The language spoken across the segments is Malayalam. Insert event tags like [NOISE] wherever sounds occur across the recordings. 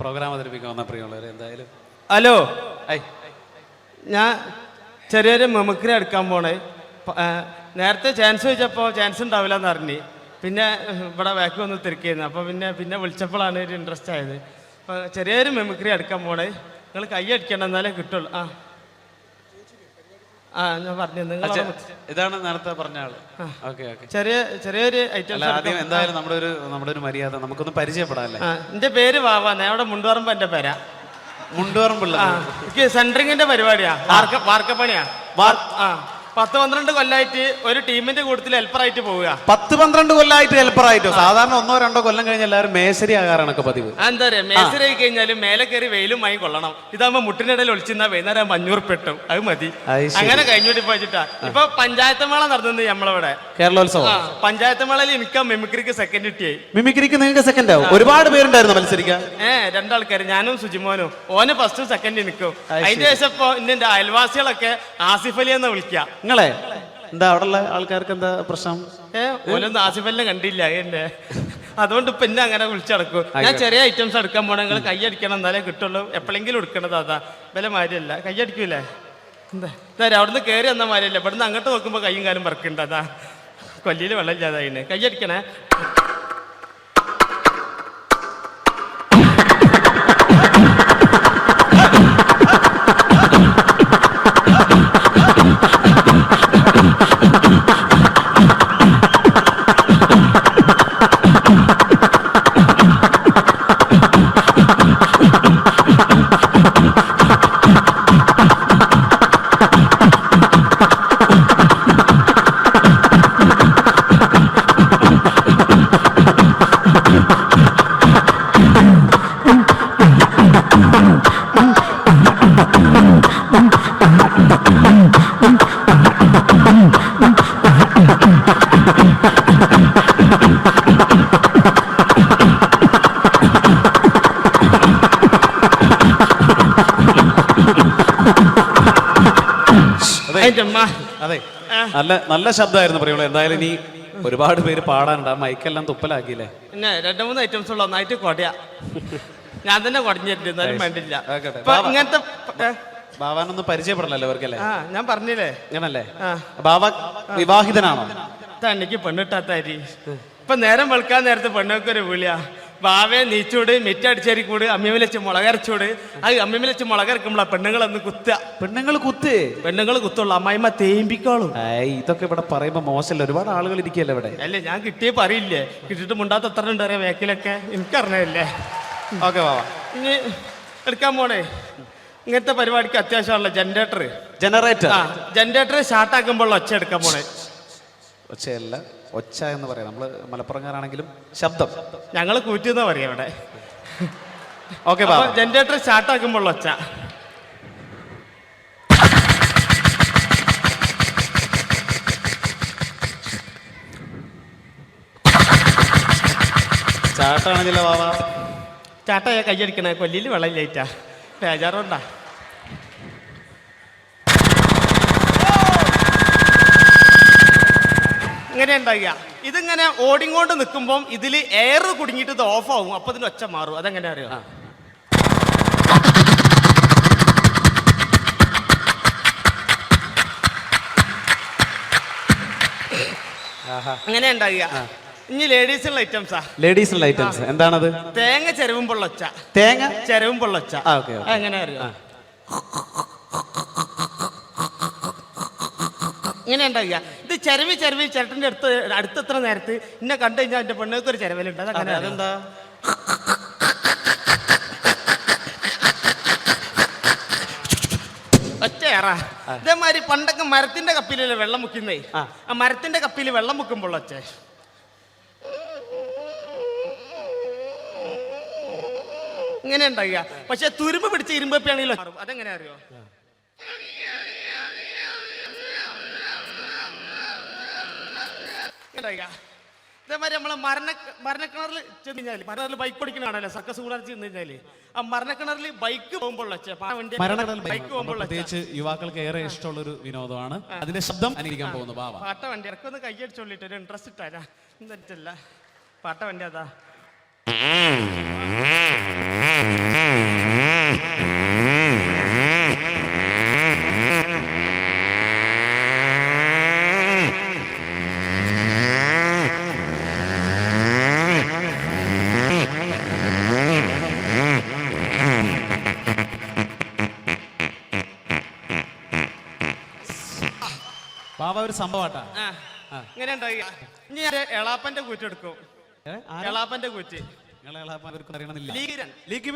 പ്രോഗ്രാം അവതരിപ്പിക്കാൻ വന്ന പ്രിയമുള്ളവർ എന്തായാലും. ഹലോ. ഞാൻ ചെറിയൊരു മെമിക്രി എടുക്കാൻ പോണേ. നേരത്തെ ചാൻസ് ചോദിച്ചപ്പോൾ ചാൻസ് ഉണ്ടാവില്ല എന്ന് അറിഞ്ഞ് പിന്നെ ഇവിടെ ബാക്ക് വന്ന് തിരക്കിയിരുന്നു അപ്പോൾ പിന്നെ പിന്നെ വിളിച്ചപ്പോഴാണ് ഒരു ഇൻട്രസ്റ്റ് ആയത്. അപ്പോൾ ചെറിയൊരു മെമിക്രി എടുക്കാൻ പോണേ. നിങ്ങൾ കൈ അടിക്കണം എന്നാലേ കിട്ടുള്ളൂ. ആ. ആ ഞാൻ പറഞ്ഞു നിങ്ങൾ ഇതാണ് നേരത്തെ പറഞ്ഞ ആൾ. Okay okay. ചെറിയ ചെറിയൊരു ഐറ്റം ആദ്യം എന്തായാലും നമ്മുടെ ഒരു നമ്മുടെ ഒരു മര്യാദ. നമുക്കൊന്ന് പരിചയപ്പെടാല്ലേ എന്റെ പേര് വാവാ. ഞാൻ അവിടെ മുണ്ടുപറമ്പ് എന്റെ പേരാ. മുണ്ടുപറമ്പുള്ള സെൻട്രിങ്ങിന്റെ പരിപാടിയാ. വാർക്ക വാർക്കപ്പണിയാ. വാർ- ആ. പത്ത് പന്ത്രണ്ട് കൊല്ലായിട്ട് ഒരു ടീമിന്റെ കൂട്ടത്തിൽ ഹെൽപ്പറായിട്ട് പോവുക. പത്ത് പന്ത്രണ്ട് കൊല്ലായിട്ട് ഹെൽപ്പർ ആയിട്ടോ സാധാരണ ഒന്നോ രണ്ടോ കൊല്ലം കഴിഞ്ഞ എല്ലാവരും മേശരി ആകാറാണൊക്കെ പതിവ്. എന്താ പറയാ മേശരി ആയി കഴിഞ്ഞാൽ മേലെ കയറി വെയിലും വാങ്ങി കൊള്ളണം. ഇതാകുമ്പോ മുട്ടിനിടയിൽ ഒളിച്ചിരുന്ന വൈകുന്നേരം അഞ്ഞൂറ് പെട്ടും അത് മതി. അത് ശരി. അങ്ങനെ കഴിഞ്ഞിട്ട് പോയിട്ടാ ഇപ്പൊ പഞ്ചായത്ത് മേള നടന്നത് നമ്മളവിടെ കേരളോത്സവം. ആ പഞ്ചായത്ത് മേളയിൽ എനിക്ക് മിമിക്രിക്ക് സെക്കൻഡ് കിട്ടിയായി. മിമിക്രിക്ക് നിങ്ങൾക്ക് സെക്കൻഡ് ആവും. ഒരുപാട് പേരുണ്ടായിരുന്നു മത്സരിക്കാൻ. ഏ രണ്ടാൾക്കാര്. ഞാനും സുജിമോനും. ഓന് ഫസ്റ്റ് സെക്കൻഡ് നിൽക്കും. അത് അതിന്റെ ശേഷം ഇപ്പൊ എന്റെ അയൽവാസികളൊക്കെ ആസിഫ് അലി എന്ന് വിളിക്കുക നിങ്ങളെ? എന്താ അവിടെ ഉള്ള ആൾക്കാർക്ക് എന്താ പ്രശ്നം? ഏ ആസിഫെല്ലാം കണ്ടില്ല എന്നെ അതുകൊണ്ട് ഇപ്പൊ എന്നെ അങ്ങനെ വിളിച്ചടക്കും. ഞാൻ ചെറിയ ഐറ്റംസ് എടുക്കാൻ പോണ നിങ്ങൾ കൈയടിക്കണം എന്നാലേ കിട്ടുള്ളൂ. എപ്പോഴെങ്കിലും എടുക്കണത് അതാ. വില മാരിയല്ല. കൈയടിക്കൂലേ എന്താ? അവിടുന്ന് കയറി വന്ന മാരിയല്ല. ഇവിടുന്ന് അങ്ങോട്ട് നോക്കുമ്പോൾ കൈയും കാലും പറക്കുന്നുണ്ട് അതാ. കൊല്ലിയിൽ വെള്ളം ഇല്ലാതായിന്. കൈയടിക്കണേ അതെ. നല്ല നല്ല ശബ്ദമായിരുന്നു പറയുള്ളൂ എന്തായാലും ഇനി ഒരുപാട് പേര് പാടാനുണ്ട്. ആ മൈക്കെല്ലാം തുപ്പലാക്കിയില്ലേ? പിന്നെ രണ്ട് മൂന്ന് ഐറ്റംസ് ഉള്ള. ഒന്നായിട്ട് കൊടയാ. ഞാൻ തന്നെ കൊടഞ്ഞിട്ട് എന്നാലും വേണ്ടില്ല. ഇങ്ങനത്തെ ബാബാനൊന്നും പരിചയപ്പെടണല്ലോ ഇവർക്കല്ലേ? ആ ഞാൻ പറഞ്ഞില്ലേ? ഞാനല്ലേ ബാബ വിവാഹിതനാണോ? തനിക്ക് പെണ്ണിട്ടാത്ത അരി ഇപ്പൊ നേരം വെളുക്കാൻ നേരത്തെ പെണ്ണൊക്കെ ഒരു വിളിയാ. വാവേ നീച്ചൂട് മിറ്റടിച്ചേരി കൂട് അമ്മിമിലച്ച് മുളകരച്ചൂട് അത് അമ്മിമിലച്ച് മുളകരക്കുമ്പോളാ പെണ്ണുങ്ങളൊന്ന് കുത്തുക. പെണ്ണുങ്ങൾ കുത്ത്? പെണ്ണുങ്ങൾ കുത്തുള്ളൂ അമ്മായിമ്മ തേമ്പിക്കോളും. ഇതൊക്കെ ഇവിടെ പറയുമ്പോ മോശമല്ല ഒരുപാട് ആളുകൾ ഇരിക്കല്ലേ ഇവിടെ? അല്ലേ ഞാൻ കിട്ടിയേ പറയില്ലേ കിട്ടിയിട്ട് മുണ്ടാത്ത എത്ര ഉണ്ട് അറിയാം? വേക്കിലൊക്കെ. എനിക്കറിഞ്ഞല്ലേ ഓക്കെ ബാബാ ഇനി എടുക്കാൻ പോണേ. ഇങ്ങനത്തെ പരിപാടിക്ക് അത്യാവശ്യമുള്ള ജനറേറ്റർ ജനറേറ്റർ ആ ജനറേറ്റർ സ്റ്റാർട്ടാക്കുമ്പോൾ ഒച്ച എടുക്കാൻ പോണേ. ഒച്ചയല്ല. ഒച്ച എന്ന് പറയാം. നമ്മൾ മലപ്പുറംകാരാണെങ്കിലും ശബ്ദം. ഞങ്ങൾ കൂറ്റുന്ന പറയാം ഇവിടെ. ഓക്കെ ജനറേറ്റർ സ്റ്റാർട്ടാക്കുമ്പോൾ ഒച്ച. ചാട്ടാണെങ്കിലോ ബാബ? ചാട്ട കയ്യടിക്കണേ കൊല്ലിയിൽ വെള്ളം ലൈറ്റാ ബേജാറുണ്ടാ. ഇങ്ങനെ ഉണ്ടാകുക ഇതിങ്ങനെ ഓടിങ്ങോണ്ട് നിൽക്കുമ്പം ഇതിൽ എയർ കുടുങ്ങിയിട്ട് ഇത് ഓഫ് ആവും. അപ്പൊ ഇതിന് ഒച്ച മാറും. അതെങ്ങനെ അറിയോ? അങ്ങനെ ഉണ്ടാകുക ഇനി ലേഡീസിനുള്ള ഐറ്റംസാ ലേഡീസിനുള്ള ഐറ്റംസ് എന്താണത്? തേങ്ങ ചെരവുമ്പോൾ ഒച്ച. തേങ്ങ? ചെരവുമ്പോൾ ഒച്ച. എങ്ങനെ അറിയോ? ഇങ്ങനെ ഉണ്ടാവില്ല ഇത് ചെരവി ചെരവി ചേട്ടന്റെ അടുത്ത് അടുത്തെത്ര നേരത്ത് എന്നെ കണ്ടു കഴിഞ്ഞാൽ എന്റെ പെണ്ണുങ്ങൾക്ക് ഒരു ചെരവലുണ്ട്. അതങ്ങനെ അതെന്താ? ഒറ്റയേറ. ഇതേമാതിരി പണ്ടൊക്കെ മരത്തിന്റെ കപ്പിലല്ലേ വെള്ളം മുക്കുന്നേ? ആ. ആ മരത്തിന്റെ കപ്പിൽ വെള്ളം മുക്കുമ്പോൾ അച്ഛേ ഇങ്ങനെ ഉണ്ടാകുക പക്ഷെ തുരുമ്പ് പിടിച്ച് ഇരുമ്പപ്പിയാണെങ്കിലും അതെങ്ങനെ അറിയോ? ഉണ്ടാകുക. ഇതേമാതിരി നമ്മളെ മരണ മരണക്കിണറിൽ ചെന്ന് കഴിഞ്ഞാൽ മരണക്കിണറിൽ ബൈക്ക് ഓടിക്കണാണല്ലോ സക്കസ് കൂടാൻ ചെന്ന് കഴിഞ്ഞാൽ ആ മരണക്കിണറിൽ ബൈക്ക് പോകുമ്പോഴുള്ള ബൈക്ക് പ്രത്യേകിച്ച് യുവാക്കൾക്ക് ഏറെ ഇഷ്ടമുള്ള ഒരു വിനോദമാണ്. അതിന്റെ ശബ്ദം അനുകരിക്കാൻ പോകുന്നു ബാബ പാട്ട വണ്ടി ഇറക്കൊന്ന് കൈയടിച്ചോളിട്ട് ഒരു ഇൻട്രസ്റ്റ് ഇട്ടാരാ? എന്നിട്ടല്ല. പാട്ട വണ്ടി അതാ. [LAUGHS] ഒരു സംഭവട്ടാ ഇങ്ങനെ ഉണ്ടാവുക ഇനി ഞാൻ എളാപ്പന്റെ കൂറ്റ് എടുക്കും. എളാപ്പന്റെ കൂറ്റ്. ലീഗ്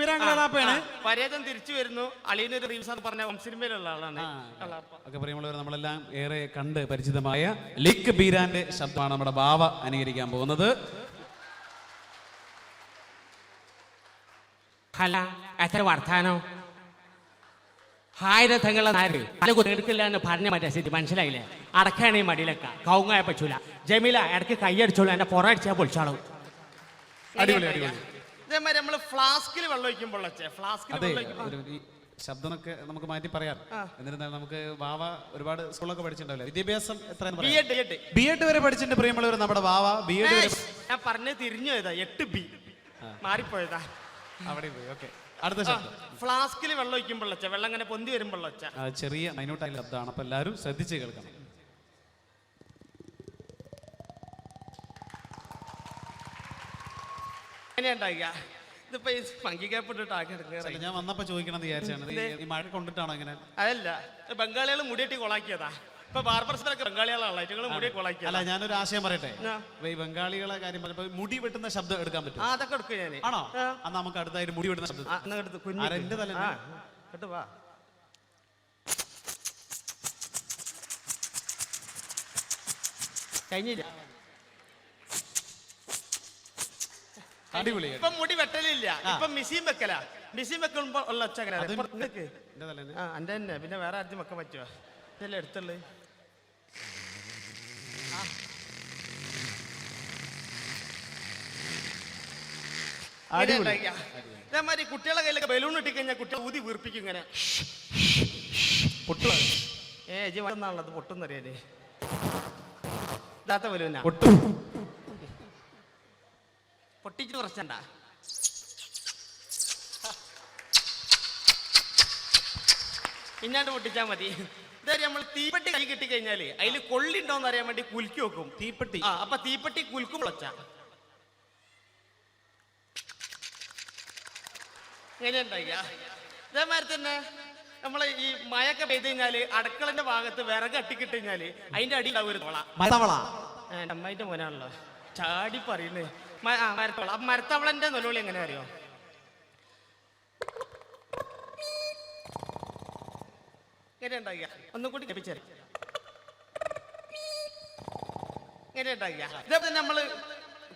പരേതം തിരിച്ചു വരുന്നു. അളിയനൊരു റീൽസ് എന്ന് പറഞ്ഞ സിനിമയിലുള്ള ആളാണ്. ഒക്കെ പറയുമ്പോൾ നമ്മളെല്ലാം ഏറെ കണ്ട് പരിചിതമായ ലിക്ക് ബീരാന്റെ ശബ്ദമാണ് നമ്മുടെ ബാവ അനുകരിക്കാൻ പോകുന്നത്. ഹല എത്ര വർത്താനോ? ആയിരത്തങ്ങളെ നാര് തല കുത്തിയെടുക്കില്ല എന്ന് പറഞ്ഞ മറ്റേ സ്ഥിതി മനസ്സിലായില്ലേ? അടക്കാണ് ഈ മടിയിലൊക്കെ. കൗങ്ങായ പറ്റൂല ജമീല ഇടയ്ക്ക് കൈയടിച്ചോളൂ എന്റെ പുറടിച്ചാൽ പൊളിച്ചാളും. അടിപൊളി അടിപൊളി. ഇതേമാതിരി നമ്മൾ ഫ്ലാസ്കിൽ വെള്ളം ഒഴിക്കുമ്പോൾ ഫ്ലാസ്കിൽ അതെ വെള്ളം ഒഴിക്കുമ്പോൾ ഒരു ഈ ശബ്ദമൊക്കെ നമുക്ക് മാറ്റി പറയാം. എന്നിരുന്നാലും നമുക്ക് വാവ ഒരുപാട് സ്കൂളൊക്കെ പഠിച്ചിട്ടുണ്ടാവില്ല? വിദ്യാഭ്യാസം എത്ര ബി എഡ് ബി എഡ് വരെ പഠിച്ചിട്ടുണ്ട് പ്രിയമുള്ളവർ നമ്മുടെ വാവ. ബി എഡ് വരെ ഞാൻ പറഞ്ഞത് തിരിഞ്ഞു പോയതാ. എട്ട് ബി മാറിപ്പോയതാ. അവിടെ പോയി ഓക്കെ അടുത്ത ശബ്ദം. ഫ്ലാസ്കിൽ വെള്ളം വയ്ക്കുമ്പോൾ വെച്ച വെള്ളം ഇങ്ങനെ പൊന്തി വരുമ്പോൾ ആ, ചെറിയ മൈനോട്ടായി ശബ്ദമാണ്. അപ്പൊ എല്ലാവരും ശ്രദ്ധിച്ച് കേൾക്കണം. ഇതിപ്പോ ഈ എടുക്കുക ഞാൻ വന്നപ്പോ ചോദിക്കണം എന്ന് വിചാരിച്ചാണ്. ഇത് ഈ- ഈ മഴ കൊണ്ടിട്ടാണോ ഇങ്ങനെ? അതല്ല ബംഗാളികൾ മുടിയെട്ടി കൊളാക്കിയതാ. ഇപ്പൊ ബാർബർസിലൊക്കെ ബംഗാളികളാണല്ലോ ഞങ്ങൾ മുടി അല്ല ഞാനൊരു ആശയം പറയട്ടെ. ഇപ്പൊ ഈ ബംഗാളികളെ കാര്യം പറഞ്ഞപ്പോ മുടി വെട്ടുന്ന ശബ്ദം എടുക്കാൻ പറ്റും ആ അതൊക്കെ എടുക്കും ഞാൻ ആണോ? അന്ന് നമുക്ക് അടുത്തായിട്ട് മുടി വെട്ടുന്ന ശബ്ദം എന്റെ കേട്ടോ വാ. കഴിഞ്ഞില്ല. അടിപൊളി ഇപ്പൊ മുടി വെട്ടലില്ല. ഇപ്പൊ മിഷീൻ വെക്കല. മിഷീൻ വെക്കുമ്പോ ഉള്ള ഒച്ച എന്റെ തന്നെ. പിന്നെ വേറെ ആദ്യം വെക്കാൻ പറ്റുമോ ഇതല്ലേ എടുത്തുള്ളു. ഇതേമാതിരി കുട്ടികളെ കയ്യിലൊക്കെ ബലൂൺ ഇട്ടിക്കഴിഞ്ഞാൽ കുട്ടികൾ ഊതി വീർപ്പിക്കും ഇങ്ങനെ. പൊട്ടുക ഏ ജി വന്നാണല്ലോ പൊട്ടുന്നറിയാലേ. ഇതാത്ത ബലൂന പൊട്ടു. പൊട്ടിച്ച് കുറച്ചണ്ട ഇന്നാണ്ട് പൊട്ടിച്ചാ മതി. ഇതാ നമ്മൾ തീപ്പെട്ടി കൈ കിട്ടി കഴിഞ്ഞാൽ അതിൽ കൊള്ളി ഉണ്ടോന്ന് അറിയാൻ വേണ്ടി കുലുക്കി വെക്കും. തീപ്പെട്ടി. ആ അപ്പൊ തീപ്പെട്ടി കുലുക്കും വിളച്ച എങ്ങനെ ഉണ്ടായില്ല ഇതേമാതിരി തന്നെ നമ്മളെ ഈ മഴയൊക്കെ പെയ്ത് കഴിഞ്ഞാൽ അടുക്കളന്റെ ഭാഗത്ത് വിറക് അട്ടിക്കിട്ട് കഴിഞ്ഞാൽ അതിന്റെ അടി ഉണ്ടാവും ഒരു തോള. മരതവള എന്റെ അമ്മായിന്റെ മോനാണല്ലോ. ചാടി പറയുന്നേ. മരത്തവള. മരത്തവളന്റെ നൊലോളി എങ്ങനെ അറിയോ? ഉണ്ടാകിയ ഒന്നും കൂടി ഇതേപോലെ നമ്മൾ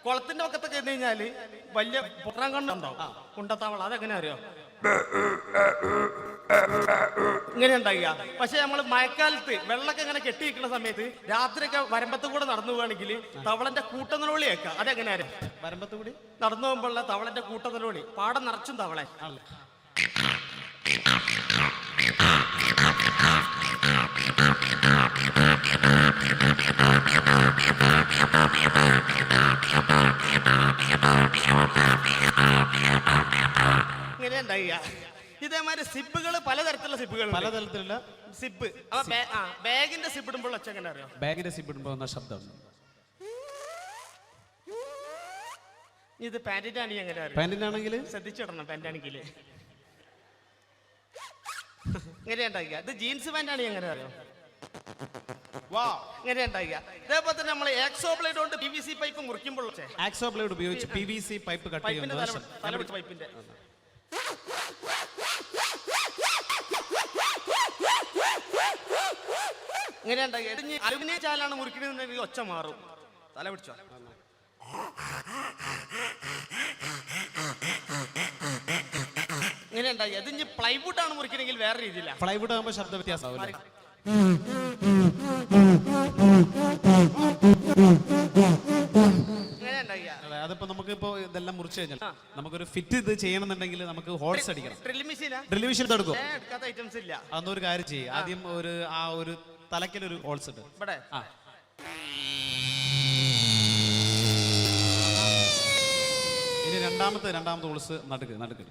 കുളത്തിന്റെ പക്കത്ത് ചെന്ന് കഴിഞ്ഞാൽ വലിയ പൊട്ടാൻ കണ്ണുണ്ടോ കുണ്ടത്താവള അതെങ്ങനെ അറിയോ? ഇങ്ങനെ ഉണ്ടാകുക പക്ഷെ നമ്മൾ മഴക്കാലത്ത് വെള്ളമൊക്കെ ഇങ്ങനെ കെട്ടി നിൽക്കുന്ന സമയത്ത് രാത്രിയൊക്കെ വരമ്പത്ത് കൂടെ നടന്നു പോവാണെങ്കിൽ തവളന്റെ കൂട്ടനിലോളി കേൾക്കാം. അതെങ്ങനെ അറിയാം? വരമ്പത്ത് കൂടി? നടന്നു പോകുമ്പോഴുള്ള തവളന്റെ കൂട്ടനിലോളി. പാടം നിറച്ചും തവളെ. ആണല്ലേ ഉണ്ടാകുക ഇതേമാതിരി സിപ്പുകൾ പലതരത്തിലുള്ള സിപ്പുകൾ പലതരത്തിലുള്ള സിപ്പ് അപ്പൊ ബാഗിന്റെ സിപ്പ് ഇടുമ്പോൾ ഒച്ച എങ്ങനെ അറിയാം? ബാഗിന്റെ സിപ്പ് ഇടുമ്പോൾ വന്ന ശബ്ദം. ഇത് പാന്റിന്റെ ആണെങ്കിൽ എങ്ങനെ അറിയാം? ആണെങ്കിൽ ശ്രദ്ധിച്ചിടണം പാന്റാണെങ്കിൽ ഇങ്ങനെ ഉണ്ടാക്കുക ഇത് ജീൻസ് പാന്റ് ആണെങ്കിൽ എങ്ങനെ അറിയാം? ഇങ്ങനെ ഉണ്ടാകുക ഇതേപോലെ തന്നെ നമ്മൾ ബ്ലേഡ് കൊണ്ട് പി വി സി പൈപ്പ് മുറിക്കുമ്പോൾ ഒച്ച. ആക്സോ ബ്ലേഡ് ഉപയോഗിച്ച് P V C pipe cut ചെയ്യുന്ന പൈപ്പിന്റെ ഇങ്ങനെ ഉണ്ടാകുക ഇടിഞ്ഞ് അലുമിനിയ ചാലാണ് മുറിക്കണമെന്നുണ്ടെങ്കിൽ ഒച്ച മാറും. തല പിടിച്ചോ? ഇങ്ങനെ ഉണ്ടാകുക ഇതിഞ്ഞ് പ്ലൈവുഡ് ആണ് മുറിക്കണമെങ്കിൽ വേറെ രീതിയില്ല. പ്ലൈവുഡ് ആകുമ്പോൾ ശബ്ദ വ്യത്യാസം അതിപ്പോ നമുക്ക് ഇപ്പോ ഇതെല്ലാം മുറിച്ചു കഴിഞ്ഞാൽ നമുക്കൊരു ഫിറ്റ് ഇത് ചെയ്യണമെന്നുണ്ടെങ്കിൽ നമുക്ക് ഹോൾസ് അടിക്കണം. ഡ്രിൽ മെഷീൻ എടുക്കും? ഇല്ല. അതൊരു കാര്യം ചെയ്യും. ആദ്യം ഒരു ആ ഒരു തലക്കിലൊരു ഹോൾസ് ഉണ്ട്. ഇവിടെ. ഇനി രണ്ടാമത്തെ രണ്ടാമത്തെ ഹോൾസ് നടുക്ക് നടുക്ക്.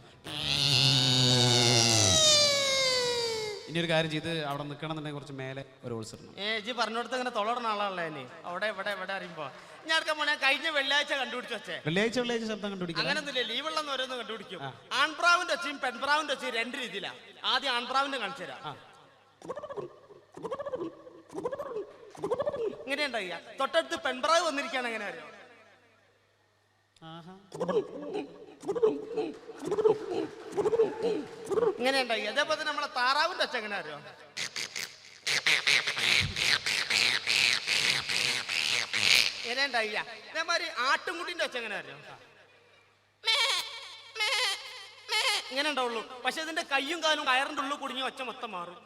ഇനി ഒരു കാര്യം ചെയ്ത് അവിടെ നിൽക്കണമെന്നുണ്ടെങ്കിൽ കുറച്ച് മേലെ ഒരു ഹോൾസ് ഇടണം. ഏ ജി പറഞ്ഞോടത്ത് ഇങ്ങനെ തൊളടുന്ന ആളാണല്ലേ ഇനി അവിടെ ഇവിടെ ഇവിടെ അറിയുമ്പോ. ഞാൻ അടുക്കാൻ കഴിഞ്ഞ വെള്ളിയാഴ്ച കണ്ടുപിടിച്ചു വെച്ചേ? വെള്ളിയാഴ്ച വെള്ളിയാഴ്ച ശബ്ദം കണ്ടുപിടിക്കാം അങ്ങനൊന്നുമില്ല ലീവുള്ളെന്ന് ഓരോന്ന് കണ്ടുപിടിക്കും. ആൺപ്രാവിന്റെ ഒച്ചയും പെൺപ്രാവിന്റെ ഒച്ചയും രണ്ട് രീതിയിലാണ് ആദ്യം ആൺപ്രാവിന്റെ കാണിച്ചു തരാം. ഇങ്ങനെ ഉണ്ടായി തൊട്ടടുത്ത് പെൺപ്രാവ് വന്നിരിക്കുകയാണ് എങ്ങനെ അറിയോ? ഇങ്ങനെ ഉണ്ടായി അതേപോലെ നമ്മളെ താറാവിന്റെ അച്ഛൻ എങ്ങനെ അറിയോ? ഇങ്ങനെ അതേമാതിരി ആട്ടുംകുട്ടിന്റെ അച്ഛൻ എങ്ങനെ അറിയോ? ഇങ്ങനെ ഉണ്ടാവുള്ളൂ. പക്ഷെ ഇതിന്റെ കയ്യും കാലും കയറിന്റെ ഉള്ളിൽ കുടുങ്ങി ഒച്ച മൊത്തം മാറും.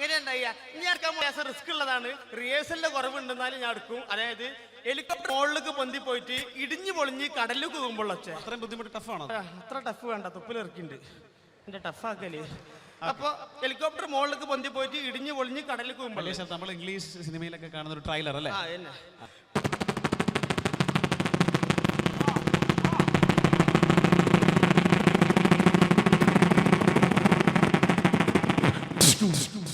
ഇങ്ങനെ ഉണ്ടായി ഇനി പോയാൽ റിസ്ക് ഉള്ളതാണ്. റിഹേഴ്സലിന്റെ കുറവുണ്ടെന്നാലും ഞാൻ എടുക്കും. അതായത് ഹെലികോപ്റ്റർ മോളിലേക്ക് പൊന്തി പോയിട്ട് ഇടിഞ്ഞു പൊളിഞ്ഞ് കടലിലേക്ക് പോകുമ്പോൾ ഒച്ച. അത്രയും ബുദ്ധിമുട്ട് ടഫാണോ അത്ര ടഫ് വേണ്ട. തുപ്പിലിറക്കിണ്ട് എന്റെ ടഫാക്കൽ അപ്പൊ ഹെലികോപ്റ്റർ മുകളിലേക്ക് പൊന്തി പോയിട്ട് ഇടിഞ്ഞു പൊളിഞ്ഞ് കടലിലേക്ക് പോകുമ്പോൾ നമ്മൾ ഇംഗ്ലീഷ് സിനിമയിലൊക്കെ കാണുന്ന ഒരു ട്രൈലർ അല്ലേ?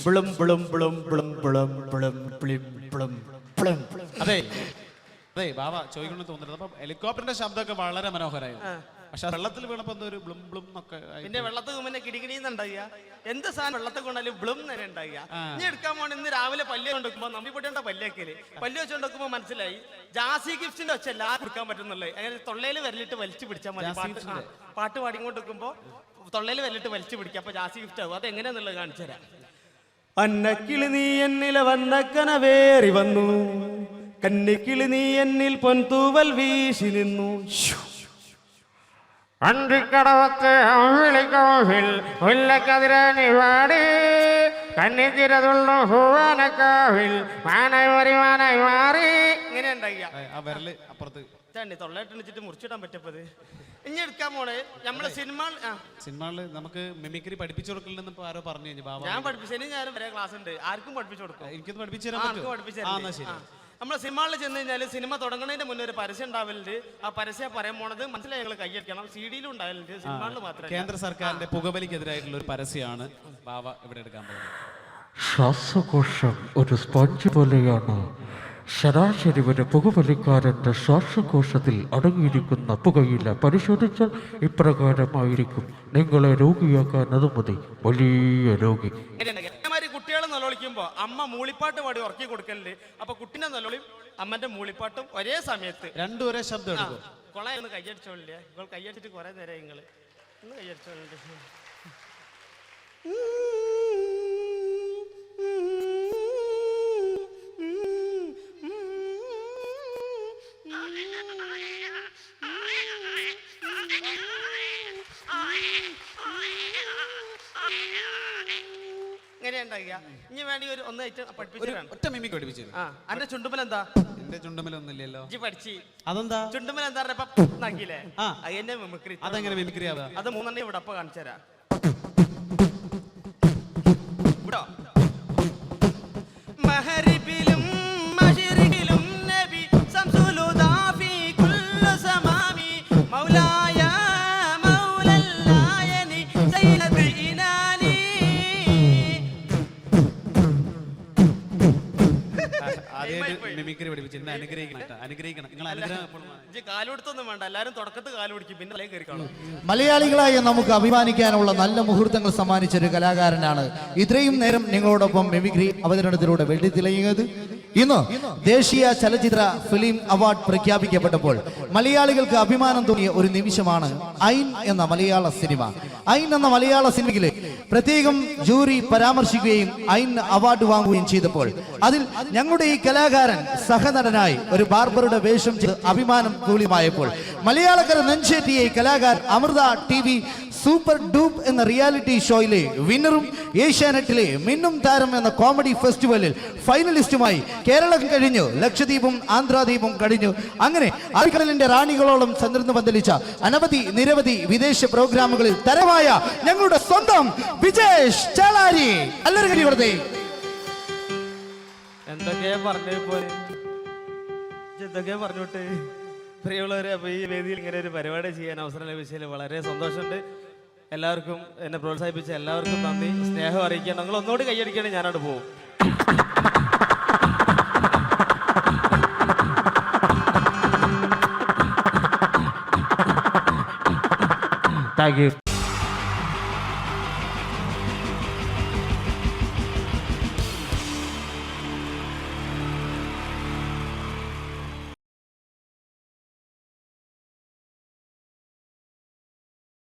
പ്ലും പ്ലും പ്ലും പ്ലും പ്ലും ബിളും പ്ലിം പ്ലിം പ്ലിം അതെ അതെ ബാബ ചോദിക്കണമെന്ന് തോന്നുന്നത്. അപ്പൊ ഹെലികോപ്റ്ററിന്റെ ശബ്ദമൊക്കെ വളരെ മനോഹരമായിരുന്നു. പക്ഷെ വെള്ളത്തിൽ വീണപ്പോ എന്തോ ഒരു ബ്ലും ബ്ലും ഒക്കെ പിന്നെ വെള്ളത്തിൽ മുന്നേ കിടികിടിന്നുണ്ടാവുക എന്ത് സാധനം വെള്ളത്തിൽ കൊണ്ടാലും ബ്ലും നേരെ ഉണ്ടായി ഇനി എടുക്കാൻ പോണ ഇന്ന് രാവിലെ പല്ല് കൊണ്ടുവെക്കുമ്പോ നമ്മി പൊട്ടിയുടെ പല്ലേക്കൽ. പല്ല് വെച്ച് കൊണ്ടുവെക്കുമ്പോ മനസ്സിലായി. ജാസി ഗിഫ്റ്റിന്റെ ഒച്ച എല്ലാ എടുക്കാൻ പറ്റുന്നുള്ളേ. അങ്ങനെ തൊള്ളയിൽ വരലിട്ട് വലിച്ചു പിടിച്ചാൽ മതി. ജാസി പാട്ട് പാട്ട് പാടിക്കൊണ്ട് വെക്കുമ്പോ തൊള്ളയിൽ വരലിട്ട് വലിച്ചു പിടിക്കുക അപ്പൊ ജാസി ഗിഫ്റ്റ് ആവും അത് എങ്ങനെയാന്നുള്ളത് കാണിച്ചു തരാം. അന്നക്കിളി നീ എന്നില വന്ന കനവേറി വന്നു. കന്നിക്കിളി നീ എന്നിൽ പൊൻതൂവൽ വീശി നിന്നു. അന്തിക്കടവത്ത് അമ്പിളിക്കോവിൽ മുല്ലക്കതിരണി വാടി കന്നിത്തിരതുള്ളു ഹൂവാനക്കാവിൽ മാനായി മാറി മാനായി മാറി. ഇങ്ങനെ ഉണ്ടായി ആ, വിരൽ അപ്പുറത്ത്. തൊള്ളായിട്ട് മുറിച്ചിടാൻ പറ്റപ്പത് ഇനി എടുക്കാൻ പോണേ നമ്മളെ സിനിമ ആ. സിനിമകളിൽ നമുക്ക് മിമിക്രി പഠിപ്പിച്ചു കൊടുക്കലെന്ന് ഇപ്പൊ ആരോ പറഞ്ഞു കഴിഞ്ഞു. ബാബ ഞാൻ പഠിപ്പിച്ചതിന് ഞാൻ വരെ ക്ലാസ് ഉണ്ട്. ആർക്കും പഠിപ്പിച്ചു കൊടുക്കും. എനിക്കൊന്ന് പഠിപ്പിച്ചു എന്നാ ശരി. നമ്മളെ സിനിമകളിൽ ചെന്ന് കഴിഞ്ഞാൽ സിനിമ തുടങ്ങുന്നതിന്റെ മുന്നേ ഒരു പരസ്യം ഉണ്ടാവലുണ്ട്. ആ പരസ്യം പറയാൻ പോണത് മനസ്സിലായി ഞങ്ങൾ കൈയടിക്കണം സി ഡിയിലും ഉണ്ടാവലുണ്ട്. സിനിമകളിൽ മാത്രം കേന്ദ്ര സർക്കാരിന്റെ പുകവലിക്കെതിരായിട്ടുള്ള ഒരു പരസ്യമാണ് ബാബ ഇവിടെ എടുക്കാൻ പോകുന്നത്. ശ്വാസകോശം ഒരു സ്പോഞ്ച് പോലെയാണ്. ശരാശരി വരെ പുകവലിക്കാരന്റെ ശ്വാസകോശത്തിൽ അടങ്ങിയിരിക്കുന്ന പുകയില പരിശോധിച്ചാൽ ഇപ്രകാരമായിരിക്കും. നിങ്ങളെ രോഗിയാക്കാൻ അത് മതി. വലിയ രോഗി. കുട്ടികളെ നിലവിളിക്കുമ്പോ അമ്മ മൂളിപ്പാട്ട് പാടി ഉറക്കി കൊടുക്കലുണ്ട് അപ്പൊ കുട്ടിനെ നിലവിളിയും അമ്മന്റെ മൂളിപ്പാട്ടും ഒരേ സമയത്ത്. രണ്ടു ഒരേ ശബ്ദം എടുക്കും. കൊള ഒന്ന് കൈയടിച്ചോളില്ലേ നിങ്ങൾ കൈയടിച്ചിട്ട് കുറെ നേരം നിങ്ങൾ ഒന്ന് കൈയടിച്ചോളുണ്ട് ഇനി വേണ്ടി ഒരു ഒന്ന് ഐറ്റം പഠിപ്പിച്ചു ഒരു വേണം ഒറ്റ മിമിക്ക് പഠിപ്പിച്ചു ആ അന്റെ ചുണ്ടുമൽ എന്താ? എന്റെ ചുണ്ടുമലൊന്നുമില്ലല്ലോ ഇജ്ജ് പഠിച്ച്. അതെന്താ? ചുണ്ടുമല എന്താ പറയുക? നാക്കിയില്ലേ ആ. അത് എന്നെ മിമിക്രി അതെങ്ങനെ മിമിക്രി ആവുക? അത് മൂന്നെണ്ണം ഇവിടെ അപ്പൊ കാണിച്ചു തരാം. മലയാളികളായ നമുക്ക് അഭിമാനിക്കാനുള്ള നല്ല മുഹൂർത്തങ്ങൾ സമ്മാനിച്ച ഒരു കലാകാരനാണ്. ഇത്രയും നേരം നിങ്ങളോടൊപ്പം മെമിക്രി അവതരണത്തിലൂടെ വെള്ളി തിളങ്ങിയത്. ഇന്ന് ദേശീയ ചലച്ചിത്ര ഫിലിം അവാർഡ് പ്രഖ്യാപിക്കപ്പെട്ടപ്പോൾ മലയാളികൾക്ക് അഭിമാനം തോന്നിയ ഒരു നിമിഷമാണ് ഐൻ എന്ന മലയാള സിനിമ. ഐൻ എന്ന മലയാള സിനിമയിലെ പ്രത്യേകം ജൂറി പരാമർശിക്കുകയും ഐൻ അവാർഡ് വാങ്ങുകയും ചെയ്തപ്പോൾ അതിൽ ഞങ്ങളുടെ ഈ കലാകാരൻ സഹനടനായി ഒരു ബാർബറുടെ വേഷം ചെയ്ത് അഭിമാനം തൂളിമായപ്പോൾ മലയാളക്കര നെഞ്ചേറ്റിയ ഈ കലാകാരൻ അമൃത ടി സൂപ്പർ ഡൂപ്പ് എന്ന റിയാലിറ്റി ഷോയിലെ വിന്നറും ഏഷ്യാനെറ്റിലെ മിന്നും താരം എന്ന കോമഡി ഫെസ്റ്റിവലിൽ ഫൈനലിസ്റ്റുമായി കേരളം കഴിഞ്ഞു. ലക്ഷദ്വീപും ആന്ധ്രാദ്വീപും കഴിഞ്ഞു. അങ്ങനെ അറബിക്കടലിന്റെ റാണികളോളം ചന്ദ്രന് പന്തലിച്ച അനവധി നിരവധി വിദേശ പ്രോഗ്രാമുകളിൽ തരമായ ഞങ്ങളുടെ സ്വന്തം വിജേഷ് ചേളാരി പറഞ്ഞോട്ടെ? പ്രിയമുള്ളവരെ അപ്പോൾ ഈ വേദിയിൽ ഇങ്ങനെ ഒരു പരിപാടി ചെയ്യാൻ അവസരം ലഭിച്ചതിൽ വളരെ സന്തോഷമുണ്ട്. എല്ലാവർക്കും എന്നെ പ്രോത്സാഹിപ്പിച്ച എല്ലാവർക്കും നന്ദി. സ്നേഹം അറിയിക്കാൻ നിങ്ങൾ ഒന്നുകൂടി കൈയടിക്കണം ഞാനവിടെ പോകും താങ്ക് യു